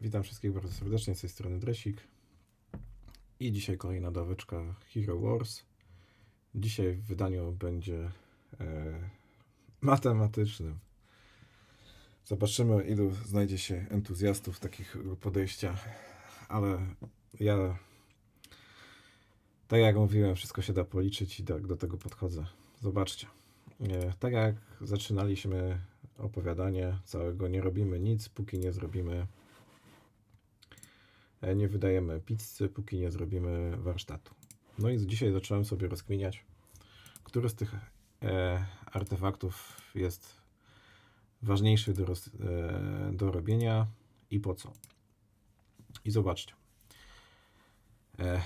Witam wszystkich bardzo serdecznie z tej strony Dresik. I dzisiaj kolejna daweczka Hero Wars. Dzisiaj w wydaniu będzie e, matematycznym. Zobaczymy, ilu znajdzie się entuzjastów takiego podejścia. Ale ja, tak jak mówiłem, wszystko się da policzyć i tak do tego podchodzę. Zobaczcie. E, tak jak zaczynaliśmy opowiadanie całego, nie robimy nic, póki nie zrobimy nie wydajemy pizzy, póki nie zrobimy warsztatu. No i dzisiaj zacząłem sobie rozkminiać, który z tych e, artefaktów jest ważniejszy do, roz, e, do robienia i po co. I zobaczcie. E,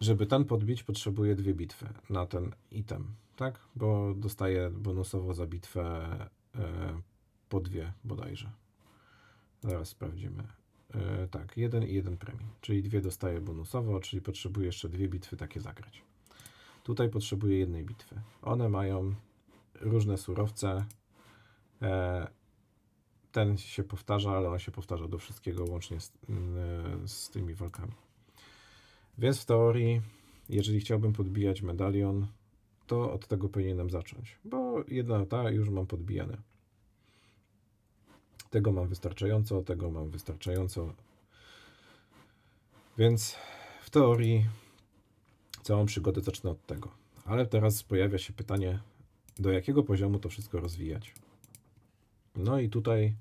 żeby ten podbić, potrzebuję dwie bitwy na ten item, tak? Bo dostaję bonusowo za bitwę e, po dwie bodajże. Zaraz sprawdzimy. E, tak, jeden i jeden premii, czyli dwie dostaję bonusowo, czyli potrzebuję jeszcze dwie bitwy takie zagrać. Tutaj potrzebuję jednej bitwy. One mają różne surowce. E, ten się powtarza, ale on się powtarza do wszystkiego łącznie z, e, z tymi walkami. Więc w teorii, jeżeli chciałbym podbijać medalion, to od tego powinienem zacząć, bo jedna ta już mam podbijane. Tego mam wystarczająco, tego mam wystarczająco. Więc w teorii całą przygodę zacznę od tego. Ale teraz pojawia się pytanie, do jakiego poziomu to wszystko rozwijać. No i tutaj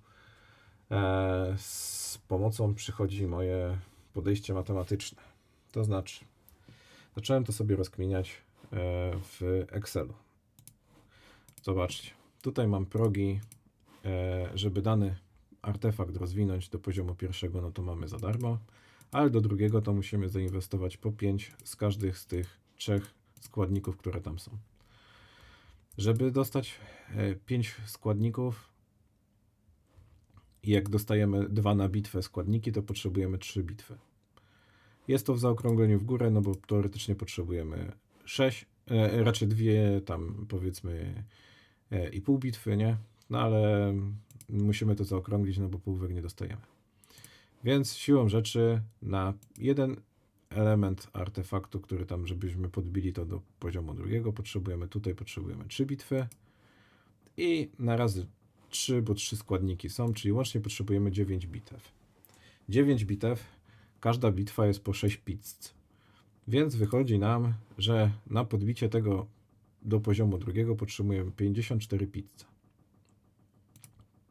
e, z pomocą przychodzi moje podejście matematyczne. To znaczy, zacząłem to sobie rozkminiać e, w Excelu. Zobaczcie, tutaj mam progi E, żeby dany artefakt rozwinąć do poziomu pierwszego, no to mamy za darmo, ale do drugiego to musimy zainwestować po 5 z każdych z tych trzech składników, które tam są. Żeby dostać 5 e, składników, jak dostajemy dwa na bitwę składniki, to potrzebujemy 3 bitwy. Jest to w zaokrągleniu w górę, no bo teoretycznie potrzebujemy 6, e, raczej dwie tam powiedzmy e, i pół bitwy, nie? No ale musimy to zaokrąglić, no bo półwek nie dostajemy. Więc siłą rzeczy na jeden element artefaktu, który tam, żebyśmy podbili to do poziomu drugiego, potrzebujemy tutaj, potrzebujemy trzy bitwy i na razy trzy, bo trzy składniki są, czyli łącznie potrzebujemy 9 bitew. 9 bitew, każda bitwa jest po 6 pizz. Więc wychodzi nam, że na podbicie tego do poziomu drugiego potrzebujemy 54 pizze.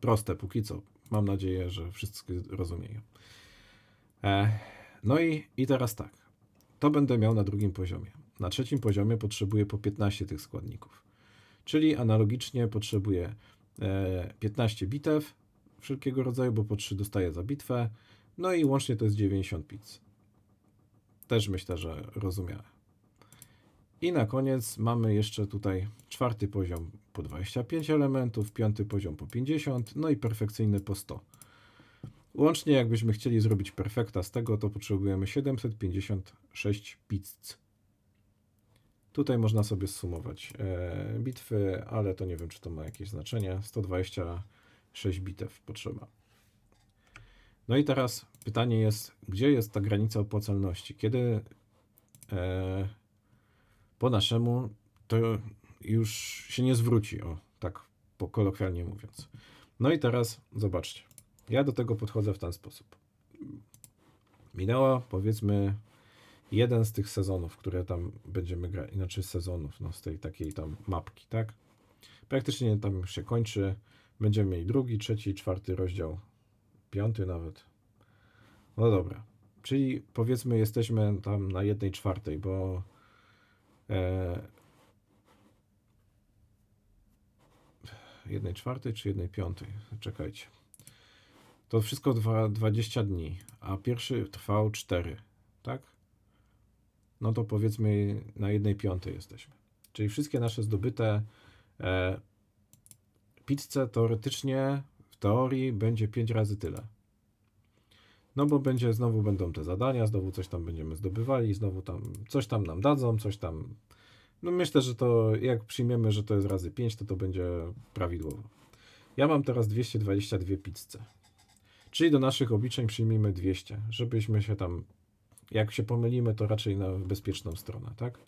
Proste póki co. Mam nadzieję, że wszyscy rozumieją. E, no i, i teraz tak. To będę miał na drugim poziomie. Na trzecim poziomie potrzebuję po 15 tych składników. Czyli analogicznie potrzebuję e, 15 bitew wszelkiego rodzaju, bo po 3 dostaję za bitwę. No i łącznie to jest 90 pizz. Też myślę, że rozumiałem. I na koniec mamy jeszcze tutaj czwarty poziom po 25 elementów, piąty poziom po 50, no i perfekcyjny po 100. Łącznie jakbyśmy chcieli zrobić perfekta z tego, to potrzebujemy 756 pizz. Tutaj można sobie zsumować e, bitwy, ale to nie wiem, czy to ma jakieś znaczenie. 126 bitew potrzeba. No i teraz pytanie jest, gdzie jest ta granica opłacalności? Kiedy e, po naszemu to już się nie zwróci, o tak kolokwialnie mówiąc. No i teraz zobaczcie. Ja do tego podchodzę w ten sposób. Minęło powiedzmy jeden z tych sezonów, które tam będziemy grać, inaczej sezonów, no z tej takiej tam mapki, tak? Praktycznie tam już się kończy. Będziemy mieli drugi, trzeci, czwarty rozdział, piąty nawet. No dobra. Czyli powiedzmy jesteśmy tam na jednej czwartej, bo jednej czwartej czy jednej piątej? Czekajcie. To wszystko trwa 20 dni, a pierwszy trwał 4, tak? No to powiedzmy na jednej piątej jesteśmy. Czyli wszystkie nasze zdobyte e, pizze teoretycznie, w teorii będzie 5 razy tyle. No bo będzie, znowu będą te zadania, znowu coś tam będziemy zdobywali, znowu tam coś tam nam dadzą, coś tam no myślę, że to jak przyjmiemy, że to jest razy 5, to to będzie prawidłowo. Ja mam teraz 222 pizze. Czyli do naszych obliczeń przyjmijmy 200, żebyśmy się tam, jak się pomylimy, to raczej na bezpieczną stronę, tak?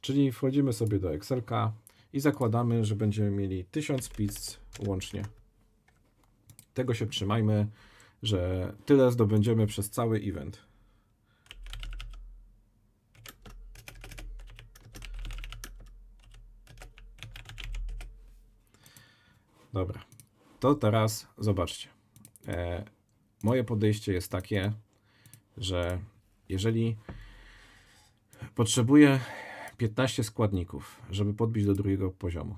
Czyli wchodzimy sobie do Excelka i zakładamy, że będziemy mieli 1000 pizz łącznie. Tego się trzymajmy, że tyle zdobędziemy przez cały event. Dobra, to teraz zobaczcie. E, moje podejście jest takie, że jeżeli potrzebuję 15 składników, żeby podbić do drugiego poziomu,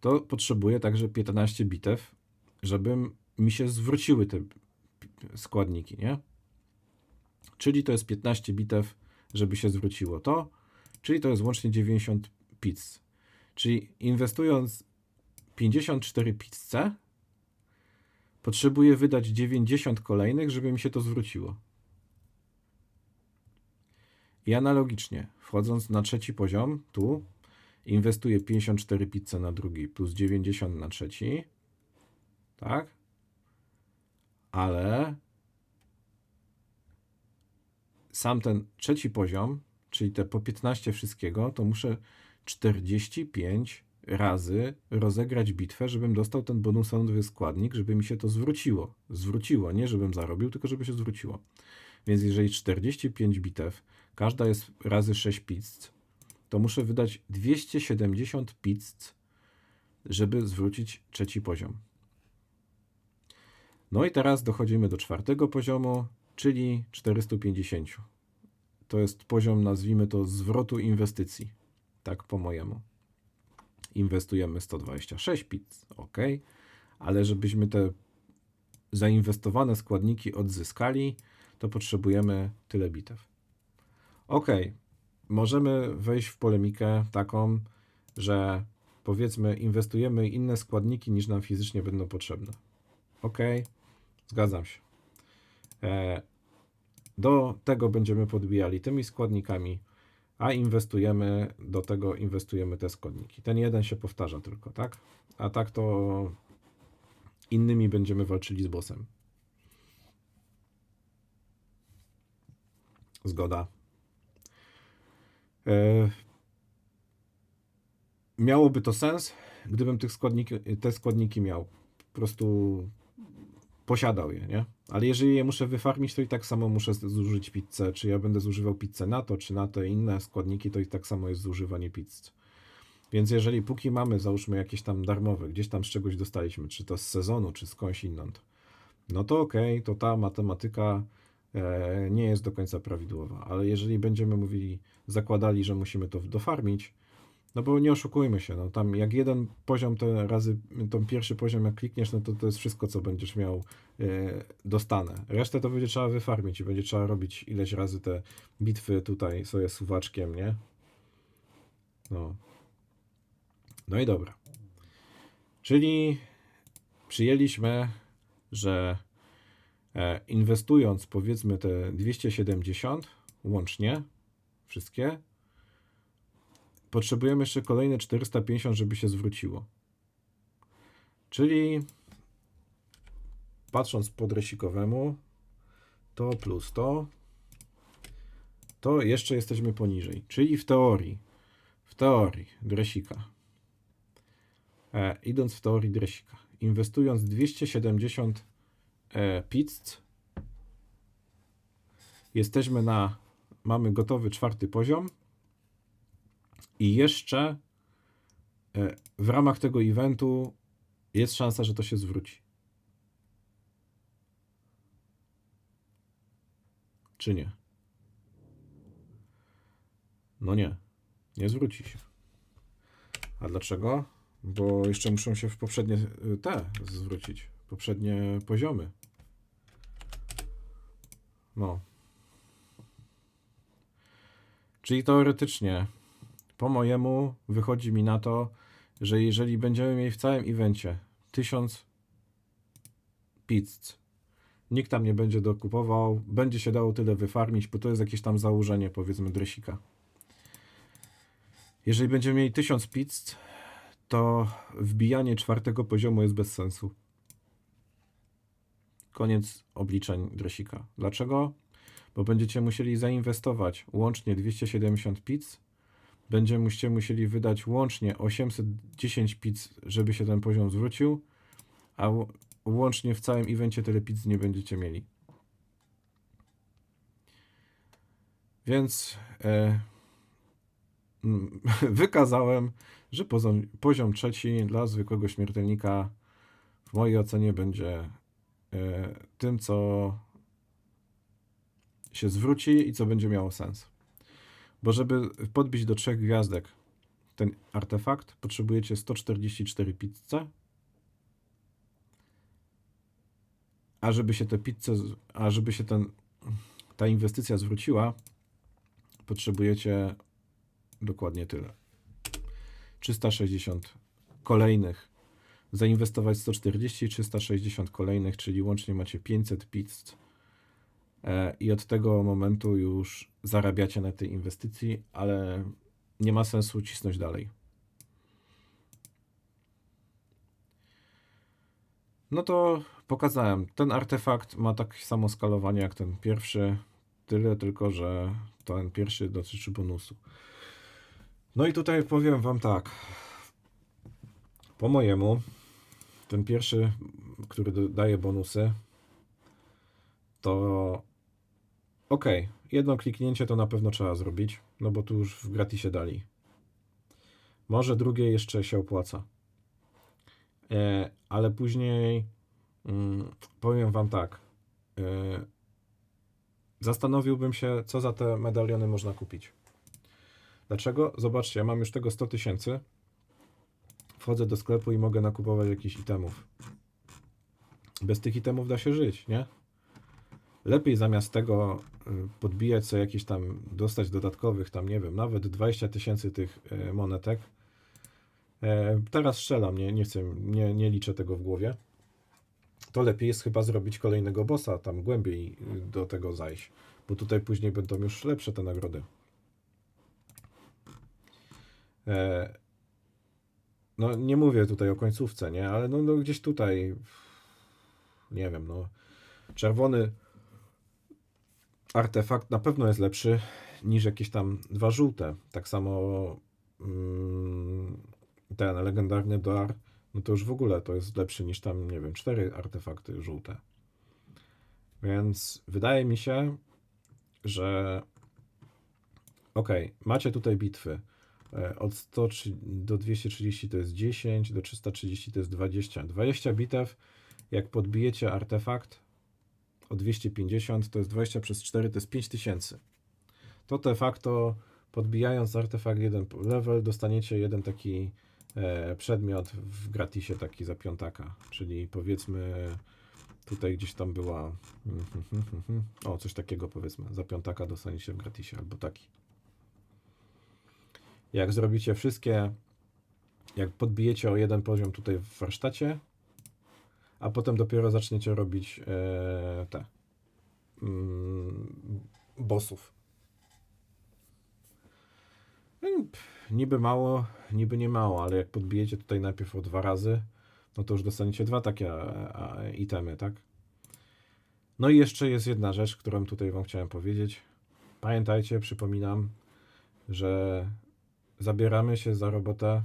to potrzebuję także 15 bitew, żeby mi się zwróciły te składniki, nie? Czyli to jest 15 bitew, żeby się zwróciło to, czyli to jest łącznie 90 pizz. Czyli inwestując 54 pizze, potrzebuję wydać 90 kolejnych, żeby mi się to zwróciło. I analogicznie, wchodząc na trzeci poziom, tu inwestuję 54 pizze na drugi plus 90 na trzeci. Tak? Ale sam ten trzeci poziom, czyli te po 15 wszystkiego, to muszę 45 razy rozegrać bitwę, żebym dostał ten bonusowy składnik, żeby mi się to zwróciło. Zwróciło, nie żebym zarobił, tylko żeby się zwróciło. Więc jeżeli 45 bitew, każda jest razy 6 pizz, to muszę wydać 270 pizz, żeby zwrócić trzeci poziom. No i teraz dochodzimy do czwartego poziomu, czyli 450. To jest poziom, nazwijmy to, zwrotu inwestycji. Tak po mojemu inwestujemy 126 pizz, ok, ale żebyśmy te zainwestowane składniki odzyskali, to potrzebujemy tyle bitew. Ok, możemy wejść w polemikę taką, że powiedzmy inwestujemy inne składniki niż nam fizycznie będą potrzebne. Ok, zgadzam się. E, do tego będziemy podbijali tymi składnikami, a inwestujemy, do tego inwestujemy te składniki. Ten jeden się powtarza tylko, tak? A tak to innymi będziemy walczyli z bossem. Zgoda. E... Miałoby to sens, gdybym tych składniki, te składniki miał. Po prostu posiadał je, nie? Ale jeżeli je muszę wyfarmić, to i tak samo muszę zużyć pizzę. Czy ja będę zużywał pizzę na to, czy na te inne składniki, to i tak samo jest zużywanie pizz. Więc jeżeli póki mamy, załóżmy jakieś tam darmowe, gdzieś tam z czegoś dostaliśmy, czy to z sezonu, czy skądś inąd, no to okej, okay, to ta matematyka e, nie jest do końca prawidłowa. Ale jeżeli będziemy mówili, zakładali, że musimy to dofarmić, no bo nie oszukujmy się, no tam jak jeden poziom to razy, ten pierwszy poziom jak klikniesz, no to to jest wszystko, co będziesz miał e, dostanę. Resztę to będzie trzeba wyfarmić i będzie trzeba robić ileś razy te bitwy tutaj sobie suwaczkiem, nie? No. No i dobra. Czyli przyjęliśmy, że e, inwestując powiedzmy te 270 łącznie, wszystkie, potrzebujemy jeszcze kolejne 450, żeby się zwróciło. Czyli patrząc po dresikowemu, to plus to, to jeszcze jesteśmy poniżej. Czyli w teorii, w teorii dresika, e, idąc w teorii dresika, inwestując 270 e, jesteśmy na, mamy gotowy czwarty poziom, i jeszcze e, w ramach tego eventu jest szansa, że to się zwróci. Czy nie? No nie, nie zwróci się. A dlaczego? Bo jeszcze muszą się w poprzednie e, te zwrócić, poprzednie poziomy. No. Czyli teoretycznie po mojemu wychodzi mi na to, że jeżeli będziemy mieli w całym evencie 1000 pizz, nikt tam nie będzie dokupował, będzie się dało tyle wyfarmić, bo to jest jakieś tam założenie, powiedzmy, dresika. Jeżeli będziemy mieli 1000 pizz, to wbijanie czwartego poziomu jest bez sensu. koniec obliczeń dresika. Dlaczego? Bo będziecie musieli zainwestować łącznie 270 pizz, będziecie musieli wydać łącznie 810 pizz, żeby się ten poziom zwrócił, a łącznie w całym evencie tyle pizz nie będziecie mieli. Więc e, wykazałem, że poziom, poziom trzeci dla zwykłego śmiertelnika w mojej ocenie będzie e, tym, co się zwróci i co będzie miało sens. Bo żeby podbić do trzech gwiazdek ten artefakt, potrzebujecie 144 pizze. A żeby się te pizze, a żeby się ten, ta inwestycja zwróciła, potrzebujecie dokładnie tyle. 360 kolejnych. Zainwestować 140, 360 kolejnych, czyli łącznie macie 500 pizz. E, I od tego momentu już zarabiacie na tej inwestycji, ale nie ma sensu cisnąć dalej. No to pokazałem. Ten artefakt ma tak samo skalowanie jak ten pierwszy. Tyle tylko, że ten pierwszy dotyczy bonusu. No i tutaj powiem Wam tak. Po mojemu, ten pierwszy, który daje bonusy, to ok, jedno kliknięcie to na pewno trzeba zrobić, no bo tu już w gratisie dali. Może drugie jeszcze się opłaca. E, ale później mm, powiem Wam tak. E, zastanowiłbym się, co za te medaliony można kupić. Dlaczego? Zobaczcie, ja mam już tego 100 tysięcy. Wchodzę do sklepu i mogę nakupować jakichś itemów. Bez tych itemów da się żyć, nie? Lepiej zamiast tego y, podbijać sobie jakieś tam, dostać dodatkowych tam, nie wiem, nawet 20 tysięcy tych y, monetek. E, Teraz strzelam, nie, nie chcę, nie, nie liczę tego w głowie. To lepiej jest chyba zrobić kolejnego bossa, tam głębiej y, do tego zajść, bo tutaj później będą już lepsze te nagrody. E, No nie mówię tutaj o końcówce, nie, ale no, no gdzieś tutaj, nie wiem, no czerwony artefakt na pewno jest lepszy niż jakieś tam dwa żółte. Tak samo mm, ten legendarny dar, no to już w ogóle to jest lepszy niż tam, nie wiem, cztery artefakty żółte. Więc wydaje mi się, że okej, macie tutaj bitwy. E, Od 100 trzy- do 230 to jest 10, do 330 to jest 20. 20 bitew, jak podbijecie artefakt, o 250 to jest 20 przez 4 to jest 5000. To de facto podbijając artefakt jeden level dostaniecie jeden taki e, przedmiot w gratisie taki za piątaka, czyli powiedzmy tutaj gdzieś tam była o coś takiego powiedzmy za piątaka dostaniecie w gratisie albo taki. Jak zrobicie wszystkie jak podbijecie o jeden poziom tutaj w warsztacie, a potem dopiero zaczniecie robić e, te mm, bossów. No Niby mało, niby nie mało, ale jak podbijecie tutaj najpierw o dwa razy, no to już dostaniecie dwa takie a, itemy, tak? No i jeszcze jest jedna rzecz, którą tutaj Wam chciałem powiedzieć. Pamiętajcie, przypominam, że zabieramy się za robotę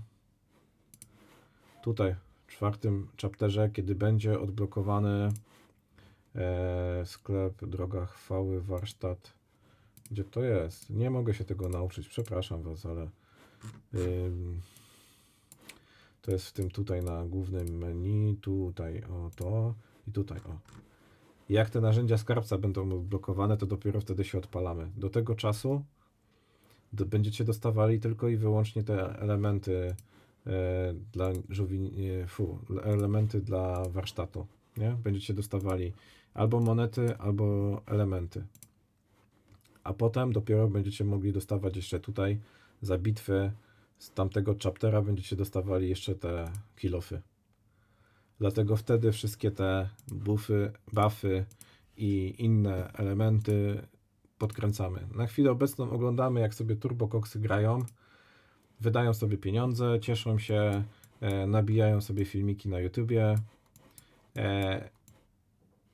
tutaj, czwartym chapterze, kiedy będzie odblokowany e, sklep, droga chwały, warsztat. Gdzie to jest? Nie mogę się tego nauczyć, przepraszam Was, ale to jest w tym tutaj na głównym menu, tutaj o to i tutaj o. Jak te narzędzia skarbca będą odblokowane, to dopiero wtedy się odpalamy. Do tego czasu będziecie dostawali tylko i wyłącznie te elementy dla żółwi, e, fu, elementy dla warsztatu, nie? Będziecie dostawali albo monety, albo elementy. A potem dopiero będziecie mogli dostawać jeszcze tutaj za bitwy z tamtego chaptera będziecie dostawali jeszcze te kilofy. Dlatego wtedy wszystkie te buffy, buffy i inne elementy podkręcamy. Na chwilę obecną oglądamy, jak sobie turbokoksy grają, wydają sobie pieniądze, cieszą się, e, nabijają sobie filmiki na YouTubie. E,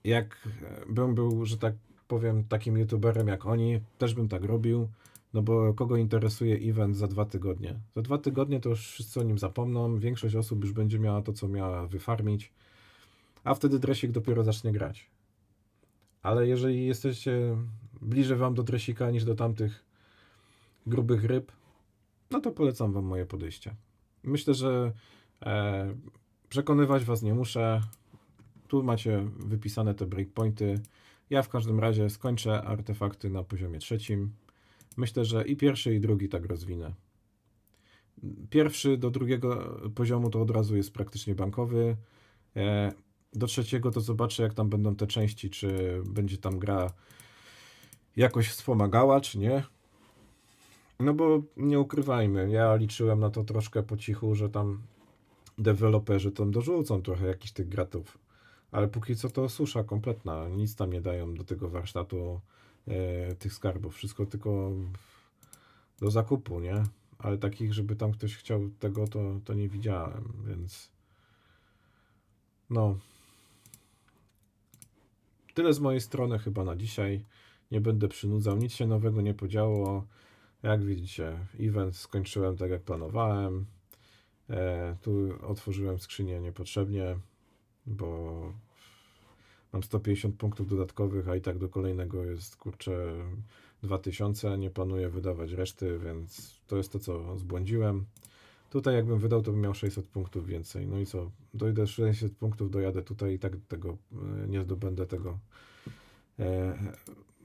jak bym był, że tak powiem, takim youtuberem jak oni, też bym tak robił, no bo kogo interesuje event za dwa tygodnie? Za dwa tygodnie to już wszyscy o nim zapomną, większość osób już będzie miała to, co miała wyfarmić, a wtedy dresik dopiero zacznie grać. Ale jeżeli jesteście bliżej wam do dresika niż do tamtych grubych ryb, no to polecam wam moje podejście. Myślę, że e, przekonywać was nie muszę. Tu macie wypisane te breakpointy. Ja w każdym razie skończę artefakty na poziomie trzecim. Myślę, że i pierwszy, i drugi tak rozwinę. Pierwszy do drugiego poziomu to od razu jest praktycznie bankowy. E, Do trzeciego to zobaczę, jak tam będą te części, czy będzie tam gra jakoś wspomagała, czy nie. No bo nie ukrywajmy, ja liczyłem na to troszkę po cichu, że tam deweloperzy tam dorzucą trochę jakichś tych gratów. Ale póki co to susza kompletna. Nic tam nie dają do tego warsztatu e, tych skarbów. Wszystko tylko do zakupu, nie? Ale takich, żeby tam ktoś chciał tego, to, to nie widziałem, więc no. Tyle z mojej strony chyba na dzisiaj. Nie będę przynudzał. Nic się nowego nie podziało. Jak widzicie, event skończyłem tak jak planowałem. E, tu otworzyłem skrzynię niepotrzebnie, bo mam 150 punktów dodatkowych, a i tak do kolejnego jest kurczę 2000. Nie planuję wydawać reszty, więc to jest to, co zbłądziłem. Tutaj jakbym wydał, to bym miał 600 punktów więcej. No i co? Dojdę 600 punktów, dojadę tutaj i tak tego e, nie zdobędę tego e,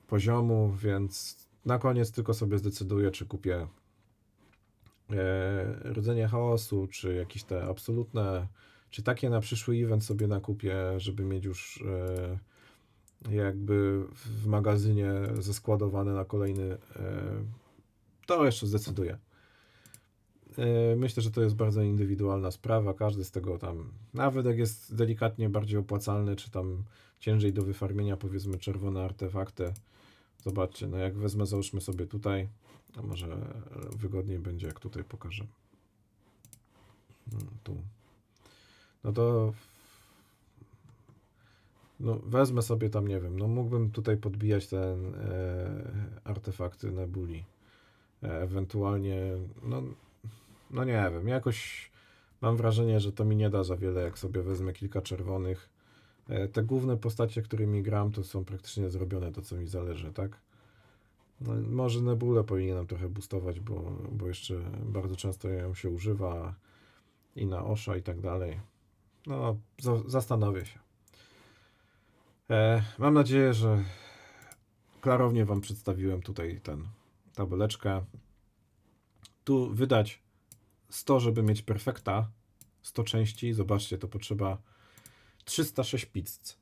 poziomu, więc na koniec tylko sobie zdecyduję, czy kupię e, Rodzenie Chaosu, czy jakieś te absolutne, czy takie na przyszły event sobie nakupię, żeby mieć już e, jakby w magazynie zeskładowane na kolejny. E, to jeszcze zdecyduję. Myślę, że to jest bardzo indywidualna sprawa. Każdy z tego tam, nawet jak jest delikatnie bardziej opłacalny, czy tam ciężej do wyfarmienia, powiedzmy czerwone artefakty. Zobaczcie, no jak wezmę, załóżmy sobie tutaj, a może wygodniej będzie, jak tutaj pokażę. Mm, Tu. No to no wezmę sobie tam, nie wiem, no mógłbym tutaj podbijać ten e, artefakty nebuli. E, ewentualnie, no, no nie wiem, jakoś mam wrażenie, że to mi nie da za wiele, jak sobie wezmę kilka czerwonych. E, te główne postacie, którymi gram, to są praktycznie zrobione to, co mi zależy, tak? No, może Nebulę powinienem trochę boostować, bo, bo jeszcze bardzo często ją się używa i na Osha i tak dalej. No, za, zastanowię się. E, mam nadzieję, że klarownie Wam przedstawiłem tutaj ten tabeleczkę. Tu wydać 100, żeby mieć perfekta, 100 części. Zobaczcie, to potrzeba 306 pizz.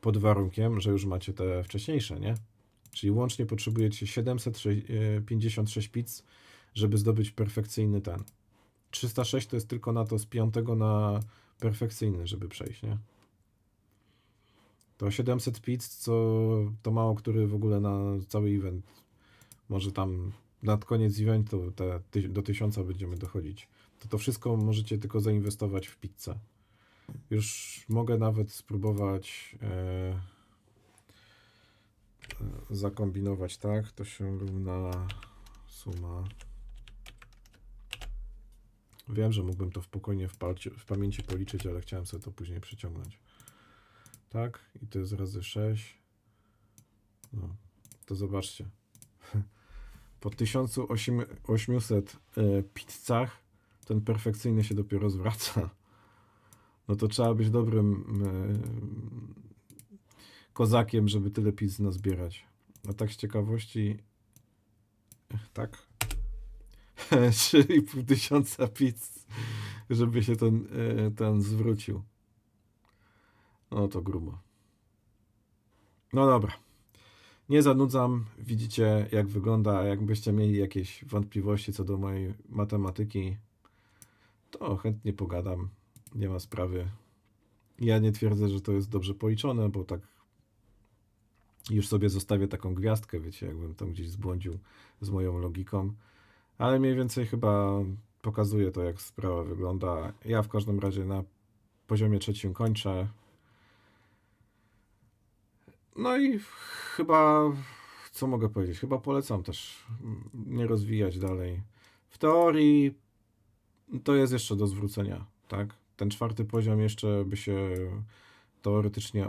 Pod warunkiem, że już macie te wcześniejsze, nie? Czyli łącznie potrzebujecie 756 pizz, żeby zdobyć perfekcyjny ten. 306 to jest tylko na to z piątego na perfekcyjny, żeby przejść, nie? To 700 pizz, co to mało który w ogóle na cały event. Może tam nad koniec eventu te, ty, do 1000 będziemy dochodzić. To to wszystko możecie tylko zainwestować w pizzę. Już mogę nawet spróbować e, e, zakombinować tak. To się równa suma. Wiem, że mógłbym to spokojnie w, palcie, w pamięci policzyć, ale chciałem sobie to później przeciągnąć. Tak, i to jest razy 6. No, to zobaczcie. Po 1800 e, pizzach ten perfekcyjny się dopiero zwraca. No to trzeba być dobrym e, kozakiem, żeby tyle pizz nazbierać. A tak z ciekawości, tak, 3,5 tysiąca pizz, żeby się ten, e, ten zwrócił. No to grubo. No dobra. Nie zanudzam. Widzicie, jak wygląda. Jakbyście mieli jakieś wątpliwości co do mojej matematyki, to chętnie pogadam. Nie ma sprawy. Ja nie twierdzę, że to jest dobrze policzone, bo tak już sobie zostawię taką gwiazdkę, wiecie, jakbym tam gdzieś zbłądził z moją logiką. Ale mniej więcej chyba pokazuje to, jak sprawa wygląda. Ja w każdym razie na poziomie trzecim kończę. No i chyba, co mogę powiedzieć? Chyba polecam też mm, nie rozwijać dalej. W teorii to jest jeszcze do zwrócenia, tak? Ten czwarty poziom jeszcze by się teoretycznie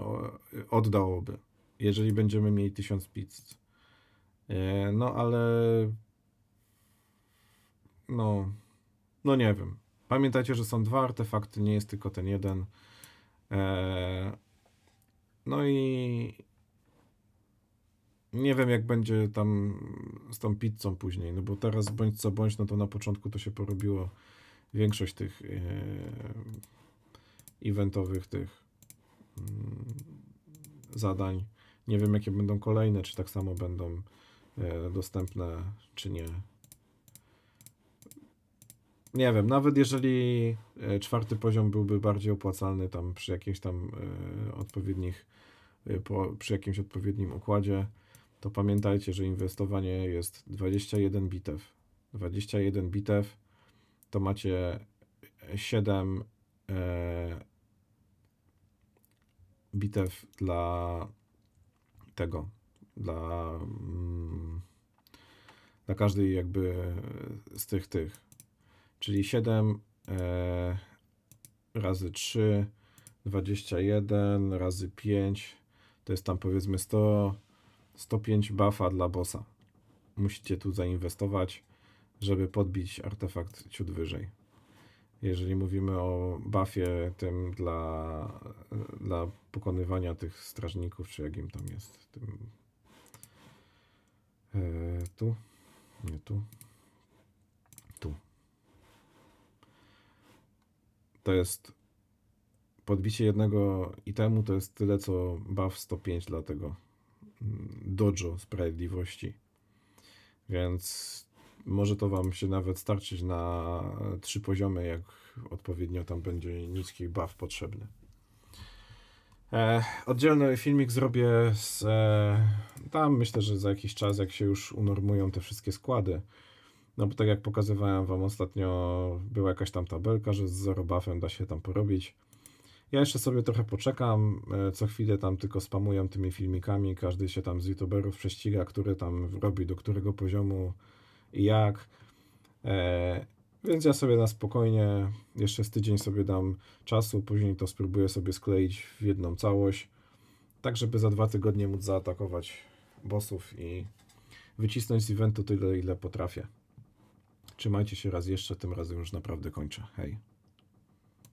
oddałoby, jeżeli będziemy mieli 1000 pizz. E, No ale no, no nie wiem. Pamiętajcie, że są dwa artefakty, nie jest tylko ten jeden. E, No i nie wiem, jak będzie tam z tą pizzą później, no bo teraz bądź co bądź, no to na początku to się porobiło większość tych e, eventowych tych mm, zadań. Nie wiem, jakie będą kolejne, czy tak samo będą e, dostępne, czy nie. Nie wiem, nawet jeżeli e, czwarty poziom byłby bardziej opłacalny tam przy jakichś tam e, odpowiednich, e, po, przy jakimś odpowiednim układzie, to pamiętajcie, że inwestowanie jest 21 bitew. 21 bitew to macie 7 e, bitew dla tego, dla, mm, dla każdej jakby z tych tych. Czyli 7 e, razy 3, 21 razy 5, to jest tam powiedzmy 100, 105 buffa dla bossa. Musicie tu zainwestować, żeby podbić artefakt ciut wyżej. Jeżeli mówimy o buffie tym dla, dla pokonywania tych strażników, czy jak im tam jest, tym e, tu, nie tu, tu. To jest podbicie jednego itemu to jest tyle co buff 105 dla tego dojo sprawiedliwości. Więc może to wam się nawet starczyć na trzy poziomy, jak odpowiednio tam będzie niski buff potrzebny. E, oddzielny filmik zrobię z. E, tam myślę, że za jakiś czas, jak się już unormują te wszystkie składy. No bo tak jak pokazywałem wam ostatnio, była jakaś tam tabelka, że z zero buffem da się tam porobić. Ja jeszcze sobie trochę poczekam. e, Co chwilę tam tylko spamuję tymi filmikami. Każdy się tam z youtuberów prześciga, który tam robi do którego poziomu i jak. E, więc ja sobie na spokojnie jeszcze z tydzień sobie dam czasu, później to spróbuję sobie skleić w jedną całość, tak żeby za dwa tygodnie móc zaatakować bossów i wycisnąć z eventu tyle, ile potrafię. Trzymajcie się raz jeszcze, tym razem już naprawdę kończę. Hej.